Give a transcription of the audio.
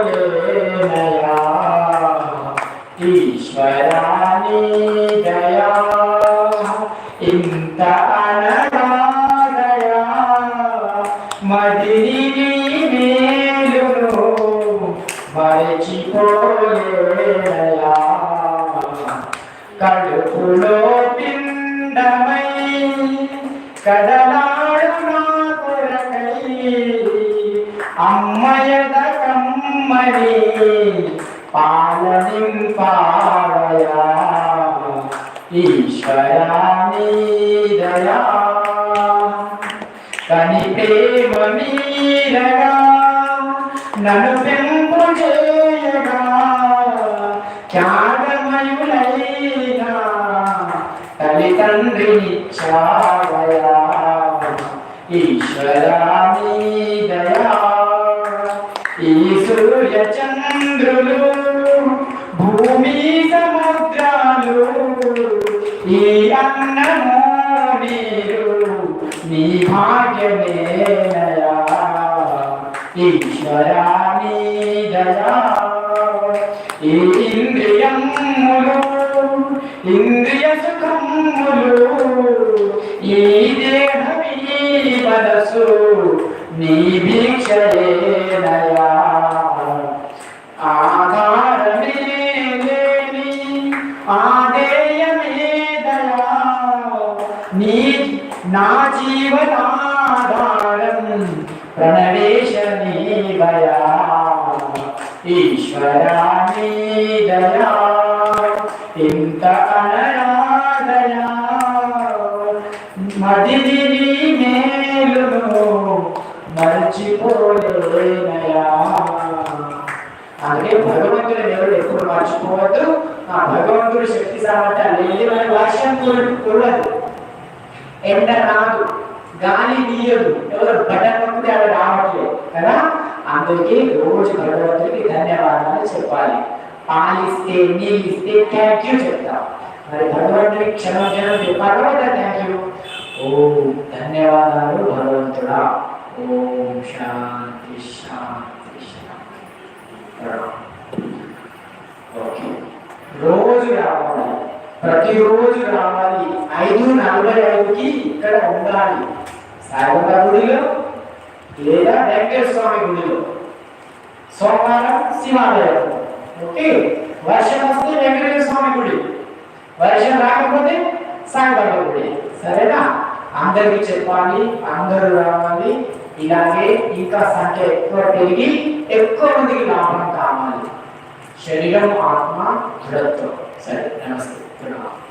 మరచిపోలేనయా ఈశ్వరాని దయా ఇంత అనగాదయా మదిని మేలును మరచిపోలేనయా కడుపులో పిండమై కడలాడు అమ్మయద కమ్మని పాలనింపాడయా ఈశ్వరాని దయా. కని ప్రేమ మీరగా నన్ను పెంపు చేయగా త్యాగమయులైనా తల్లిదండ్రినిచ్చావయా ఈశ్వరా ఈశ్వరాని దయా ఇంద్రియములు ఇంద్రియ సుఖములు ఈ దేహమీ మనసు నీ భిక్షయేనయా ఆధారమే లేని ఆదేయమే దయా నీ నా జీవనాధార ప్రణవేశనీ దయా ఈశ్వరాని ఇంత అనయాదయా మదిని మేలును మర్చిపోలేనయా అందుకే భగవంతుని దేవుడు ఎప్పుడు మర్చిపోవద్దు. ఆ భగవంతుడి శక్తి సామర్థ్యాలు ఏది మన భాష్యం కూడదు. ఎండ రాదు. గాలి నీయదు ఎవరు బటన్ నొక్కితే అవి రావట్లేదు. కదా? అందుకే రోజు భగవంతుడికి ధన్యవాదాలు చెప్పాలి. పాలిస్తే నీళ్ళిస్తే థ్యాంక్ యూ చెప్తాం. మరి భగవంతుడికి క్షణం క్షణం చెప్పాలి థ్యాంక్ యూ ఓ ధన్యవాదాలు భగవంతుడా. ఓం శాంతి శాంతి శాంతి. ఓకే. రోజు రావాలి. ప్రతిరోజు రావాలి. ఐదు నలభై ఐదుకి ఇక్కడ ఉండాలి. సాయిబాబా గుడిలో లేదా వెంకటేశ్వర స్వామి గుడిలో? సోమవారం శివాలయం. ఓకే? వర్షం వస్తే వెంకటేశ్వర స్వామి గుడి. వర్షం రాకపోతే సాయిబాబా గుడి. సరేనా? అందరికి చెప్పాలి అందరూ రావాలి. ఇలాగే ఇంకా సంఖ్య ఎక్కువ పెరిగి ఎక్కువ మందికి లాభం కావాలి. శరీరం ఆత్మ దృఢత్వం. సరే నమస్తే. Good.